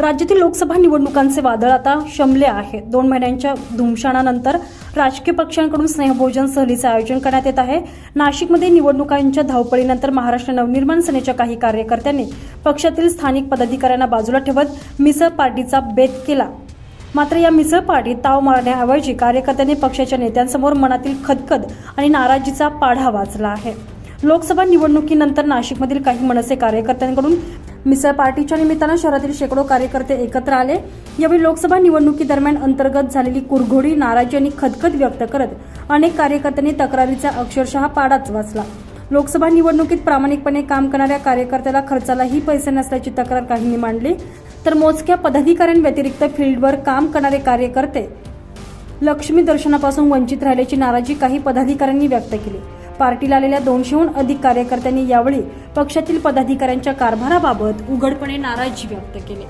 राज्यातील लोकसभा निवडणुकांचे वादळ आता शमले आहे दोन महिन्यांच्या धुमशाणानंतर राजकीय पक्षांकडून स्नेहभोजन सहलीचे आयोजन करण्यात येत आहे. नाशिकमध्ये निवडणुकांच्या धावपळीनंतर महाराष्ट्र नवनिर्माण सेनेच्या काही कार्यकर्त्यांनी पक्षातील स्थानिक पदाधिकाऱ्यांना बाजूला ठेवत मिसळ पार्टीचा बेत केला. मात्र या मिसळ पार्टीत ताव मारण्याऐवजी कार्यकर्त्यांनी पक्षाच्या नेत्यांसमोर मनातील खदखद आणि नाराजीचा पाढा वाचला आहे. लोकसभा निवडणुकीनंतर नाशिकमधील काही मनसे कार्यकर्त्यांकडून मिसळ पार्टीच्या निमित्तानं शहरातील शेकडो कार्यकर्ते एकत्र आले. यावेळी लोकसभा निवडणुकीदरम्यान अंतर्गत झालेली कुरघोडी नाराजी आणि खदखद व्यक्त करत अनेक कार्यकर्त्यांनी तक्रारीचा अक्षरशः पाडाच वाचला. लोकसभा निवडणुकीत प्रामाणिकपणे काम करणाऱ्या कार्यकर्त्याला खर्चालाही पैसे नसल्याची तक्रार काहींनी मांडली. तर मोजक्या पदाधिकाऱ्यांव्यतिरिक्त फील्डवर काम करणारे कार्यकर्ते लक्ष्मी दर्शनापासून वंचित राहिल्याची नाराजी काही पदाधिकाऱ्यांनी व्यक्त केली. पार्टीला आलेल्या दोनशेहून अधिक कार्यकर्त्यांनी यावेळी पक्षातील पदाधिकाऱ्यांच्या कारभाराबाबत उघडपणे नाराजी व्यक्त केली.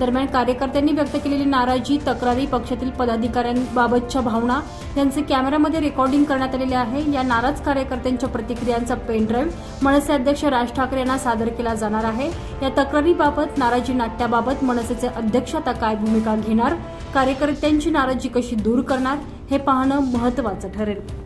दरम्यान कार्यकर्त्यांनी व्यक्त केलेली नाराजी तक्रारी पक्षातील पदाधिकाऱ्यांबाबतच्या भावना यांचे कॅमेऱ्यामध्ये रेकॉर्डिंग करण्यात आलेले आहे. या नाराज कार्यकर्त्यांच्या प्रतिक्रियांचा पेनड्राईव्ह मनसे अध्यक्ष राज ठाकरे यांना सादर केला जाणार आहे. या तक्रारीबाबत नाराजी नाट्याबाबत मनसेचे अध्यक्ष आता काय भूमिका घेणार? कार्यकर्त्यांची नाराजी कशी दूर करणार? हे पाहणं महत्वाचं ठरेल.